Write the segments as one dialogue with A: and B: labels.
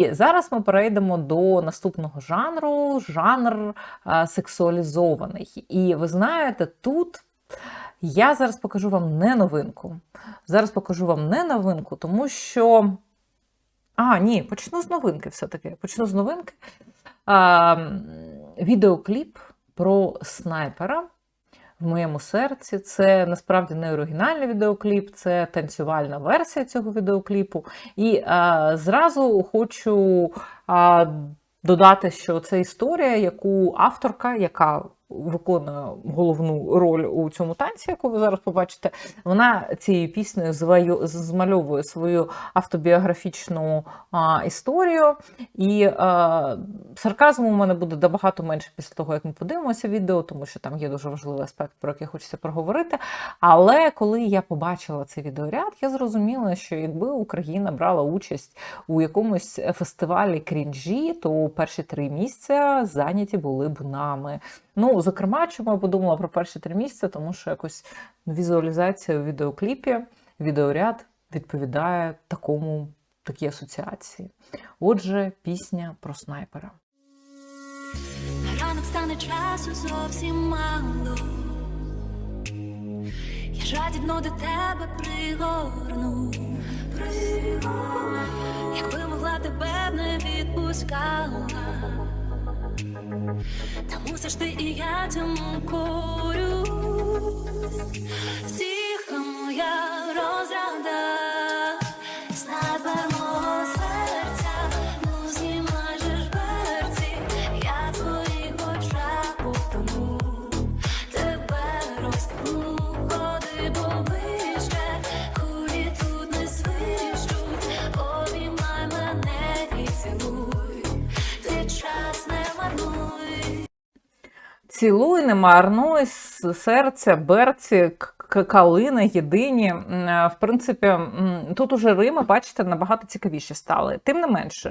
A: І зараз ми перейдемо до наступного жанру, жанр сексуалізований. І ви знаєте, тут я зараз покажу вам не новинку. Зараз покажу вам не новинку, тому що. А, ні, почну з новинки все-таки. Почну з новинки. А, відеокліп про снайпера в моєму серці. Це насправді не оригінальний відеокліп, це танцювальна версія цього відеокліпу. І а, зразу хочу а, додати, що це історія, яку авторка, яка виконує головну роль у цьому танці, яку ви зараз побачите, вона цією піснею змальовує свою автобіографічну а, історію. І а, сарказму у мене буде набагато менше після того, як ми подивимося відео, тому що там є дуже важливий аспект, про який хочеться проговорити. Але коли я побачила цей відеоряд, я зрозуміла, що якби Україна брала участь у якомусь фестивалі крінжі, то перші три місця зайняті були б нами. Ну, зокрема, чому я подумала про перші три місця, тому що якось візуалізація у відеокліпі, відеоряд відповідає такому такій асоціації. Отже, пісня про снайпера.
B: На ранок стане часу зовсім мало. Я жадібно до тебе пригорну. Пригорну. Якби могла тебе б не відпускала. Та мусиш ти і я цьому корюсь. Втіха моя Цілуй, не марнуй,
A: серця, берці, к- к- єдині. Е, В принципі, тут уже Рими, бачите, набагато цікавіші стали. Тим не менш, е,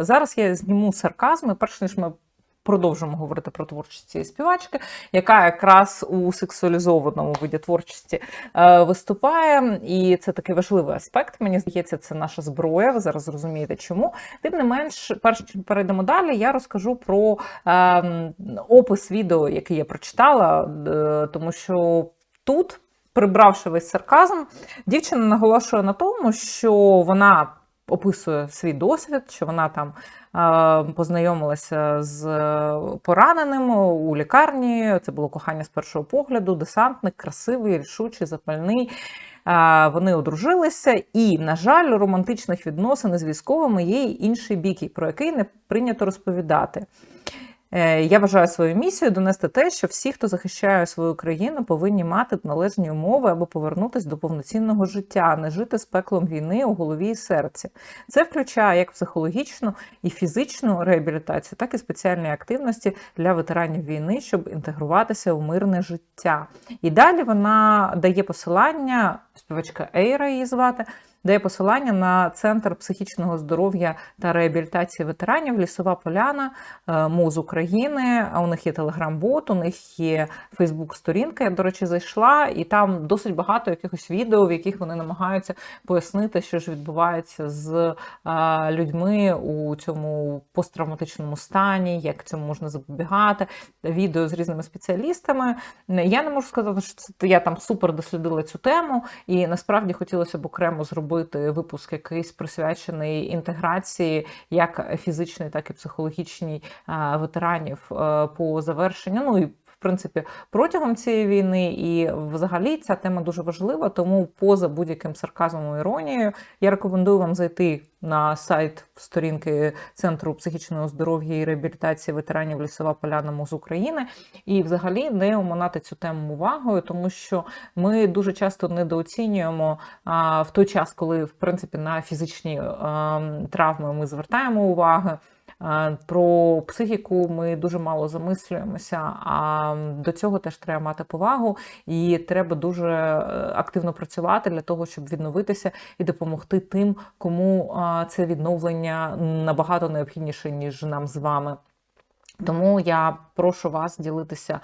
A: зараз я зніму сарказми, перш ніж ми продовжимо говорити про творчість цієї співачки, яка якраз у сексуалізованому виді творчості е, виступає. І це такий важливий аспект. Мені здається, це наша зброя. Ви зараз зрозумієте, чому. Тим не менш, перш ніж перейдемо далі, я розкажу про ем, опис відео, який я прочитала, е, тому що тут, прибравши весь сарказм, дівчина наголошує на тому, що вона описує свій досвід, що вона там познайомилася з е, пораненим у лікарні. Це було кохання з першого погляду, десантник, красивий, рішучий, запальний. Вони одружилися, і, на жаль, романтичних відносин з військовими є інший бік, про який не прийнято розповідати. Е, Я вважаю свою місією донести те, що всі, хто захищає свою країну, повинні мати належні умови, аби повернутися до повноцінного життя, а не жити з пеклом війни у голові і серці. Це включає як психологічну і фізичну реабілітацію, так і спеціальні активності для ветеранів війни, щоб інтегруватися у мирне життя. І далі вона дає посилання, співачка Ейра її звати. Дає посилання на центр психічного здоров'я та реабілітації ветеранів Лісова Поляна, е, МОЗ України. А У них є телеграм-бот, у них є Фейсбук-сторінка. Я, до речі, зайшла, і там досить багато якихось відео, в яких вони намагаються пояснити, що ж відбувається з е, людьми у цьому посттравматичному стані, як цьому можна запобігати. Відео з різними спеціалістами. Я не можу сказати, що це я там супер дослідила цю тему, і насправді хотілося б окремо зробити випуск, якийсь присвячений інтеграції як фізичної, так і психологічній ветеранів е, по завершенню. Ну і в принципі протягом цієї війни, і взагалі ця тема дуже важлива. Тому поза будь-яким сарказмом і іронією я рекомендую вам зайти на сайт сторінки Центру психічного здоров'я і реабілітації ветеранів Лісова Поляна МОЗ України і взагалі не оминати цю тему увагою, тому що ми дуже часто недооцінюємо а, в той час, коли в принципі на фізичні а, травми ми звертаємо увагу. Про психіку ми дуже мало замислюємося, а до цього теж треба мати повагу, і треба дуже е, активно працювати для того, щоб відновитися і допомогти тим, кому це відновлення набагато необхідніше, ніж нам з вами. Тому я прошу вас ділитися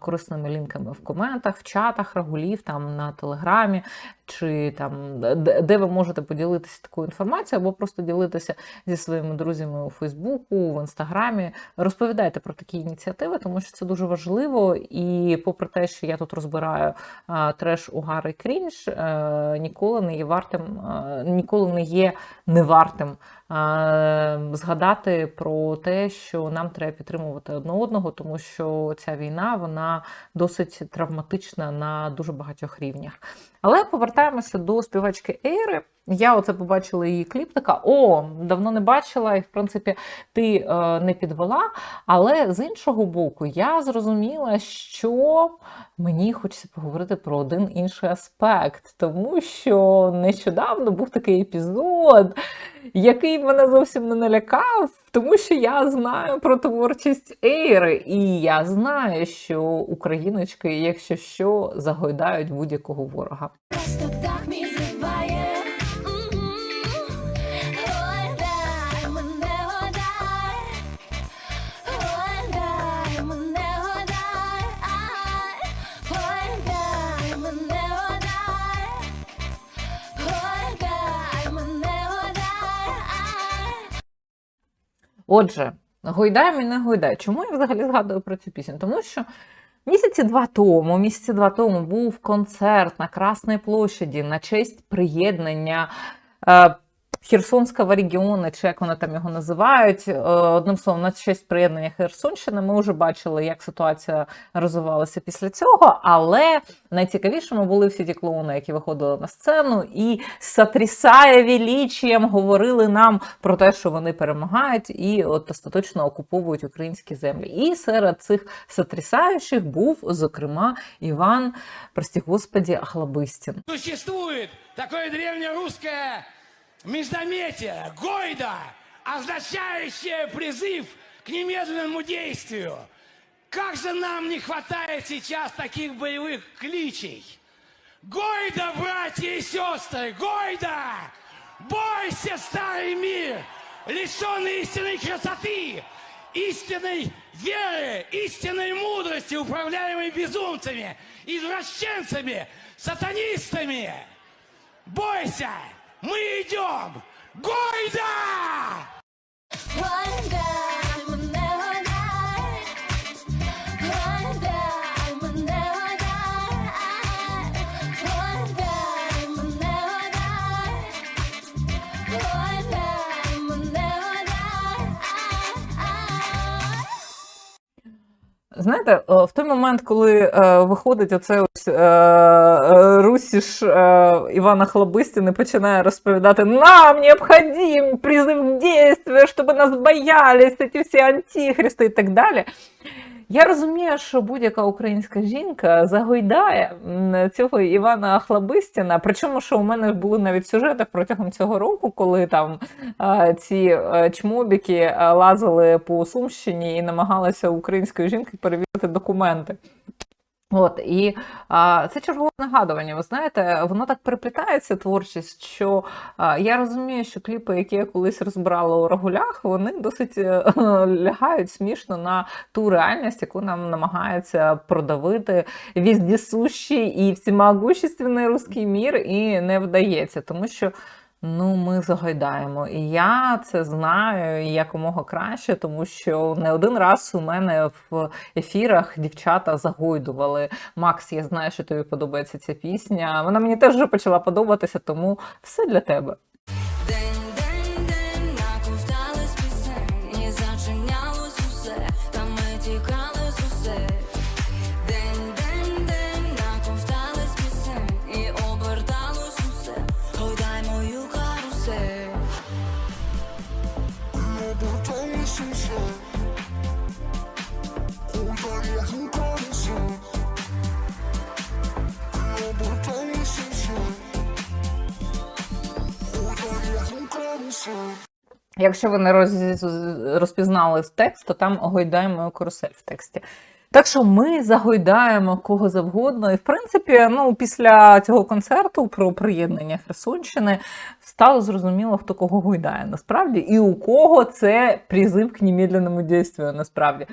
A: корисними лінками в коментах, в чатах, рагулів, там на телеграмі. Чи там де, ви можете поділитися такою інформацією, або просто ділитися зі своїми друзями у Фейсбуку, в Інстаграмі. Розповідайте про такі ініціативи, тому що це дуже важливо. І попри те, що я тут розбираю треш, угар і крінж, е, ніколи не є вартим, е, ніколи не є невартим е, згадати про те, що нам треба підтримувати одне одного, тому що ця війна вона досить травматична на дуже багатьох рівнях. Але повертаємося до співачки Ейри. Я оце побачила її кліп, така о, давно не бачила, і в принципі ти е, не підвела. Але з іншого боку, я зрозуміла, що мені хочеться поговорити про один інший аспект, тому що нещодавно був такий епізод, який мене зовсім не налякав, тому що я знаю про творчість Ейри, і я знаю, що україночки, якщо що, загойдають будь-якого ворога.
B: Просто так
A: Отже, гойдай мене гойдай. Чому я взагалі згадую про цю пісню? Тому що місяці два тому, місяці два тому був концерт на Красній площаді на честь приєднання. Херсонського регіону, чи як вони там його називають, Е, одним словом, на честь приєднання Херсонщини. Ми вже бачили, як ситуація розвивалася після цього. Але найцікавішими були всі ті клоуни, які виходили на сцену і сотрясає величієм говорили нам про те, що вони перемагають і от остаточно окуповують українські землі. І серед цих сотрясаючих був, зокрема, Іван, прості господі, Ахлобистін.
C: Существует такое древнерусское междометие «Гойда», означающее призыв к немедленному действию. Как же нам не хватает сейчас таких боевых кличей? Гойда, братья и сестры, Гойда! Бойся, старый мир, лишенный истинной красоты, истинной веры, истинной мудрости, управляемой безумцами, извращенцами, сатанистами. Бойся, мы идем! Гойда!
B: One дай
A: Знаєте, е, в той момент, коли е, виходить оце ось е, русіш Івана Хлобистіни починає розповідати, нам необхідний призив к щоб нас боялись, ці всі антихристи і так далі. Я розумію, що будь-яка українська жінка загойдає цього Івана Хлобистіна. Причому, що у мене були навіть сюжети протягом цього року, коли там ці чмобіки лазили по Сумщині і намагалися української жінки перевірити документи. От і а, це чергове нагадування. Ви знаєте, воно так переплітається творчість, що а, я розумію, що кліпи, які я колись розбирала у рагулях, вони досить е, лягають смішно на ту реальність, яку нам намагається продавити віздісущий і всемогущественний русський мір, і не вдається, тому що. Ну, ми загайдаємо. І я це знаю якомога краще, тому що не один раз у мене в ефірах дівчата загойдували. Макс, я знаю, що тобі подобається ця пісня. Вона мені теж вже почала подобатися, тому все для тебе. Якщо роз- розпізнали з тексту, там огойдаємо карусель в тексті. Так що ми загойдаємо кого завгодно. І в принципі, ну після цього концерту про приєднання Херсонщини стало зрозуміло, хто кого гойдає насправді, і у кого це призив к немедленному дійству насправді.